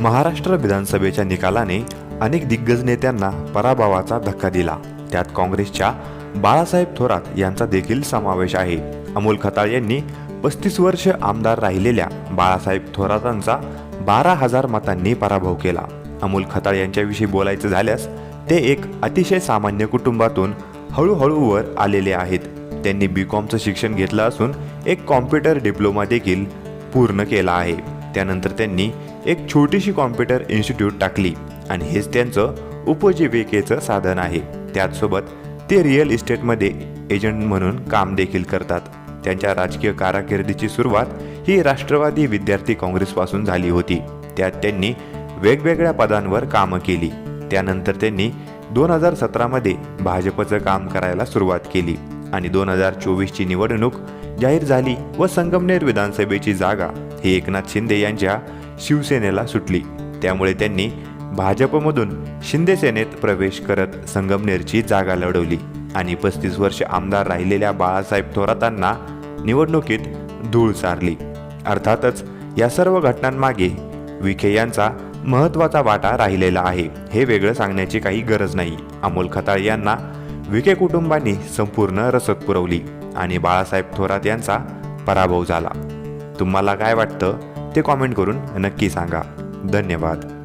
महाराष्ट्र विधानसभेच्या निकालाने अनेक दिग्गज नेत्यांना पराभवाचा धक्का दिला. त्यात काँग्रेसच्या बाळासाहेब थोरात यांचा देखील समावेश आहे. अमोल खताळ यांनी पस्तीस वर्ष आमदार राहिलेल्या बाळासाहेब थोरातांचा बारा हजार मतांनी पराभव केला. अमोल खताळ यांच्याविषयी बोलायचं झाल्यास ते एक अतिशय सामान्य कुटुंबातून हळूहळू वर आलेले आहेत. त्यांनी बी कॉमचं शिक्षण घेतलं असून एक कॉम्प्युटर डिप्लोमा देखील पूर्ण केला आहे. त्यानंतर त्यांनी एक छोटीशी कॉम्प्युटर इन्स्टिट्यूट टाकली आणि हेच त्यांचं उपजीविकेचं साधन आहे. त्याचसोबत ते रिअल इस्टेटमध्ये एजंट म्हणून काम देखील करतात. त्यांच्या राजकीय कारकिर्दीची सुरुवात ही राष्ट्रवादी विद्यार्थी काँग्रेसपासून झाली होती. त्यात त्यांनी वेगवेगळ्या पदांवर कामं केली. त्यानंतर त्यांनी दोन हजार सतरामध्ये भाजपचं काम करायला सुरुवात केली आणि दोन हजार चोवीसची निवडणूक जाहीर झाली व संगमनेर विधानसभेची जागा ही एकनाथ शिंदे यांच्या शिवसेनेला सुटली. त्यामुळे त्यांनी भाजपमधून शिंदे सेनेत प्रवेश करत संगमनेरची जागा लढवली आणि पस्तीस वर्ष आमदार राहिलेल्या बाळासाहेब थोरातांना निवडणुकीत धूळ सारली. अर्थातच या सर्व घटनांमागे विखे यांचा महत्त्वाचा वाटा राहिलेला आहे हे वेगळं सांगण्याची काही गरज नाही. अमोल खताळ यांना विखे कुटुंबांनी संपूर्ण रसद पुरवली आणि बाळासाहेब थोरात यांचा पराभव झाला. तुम्हाला काय वाटतं? ते कॉमेंट करून नक्की सांगा. धन्यवाद.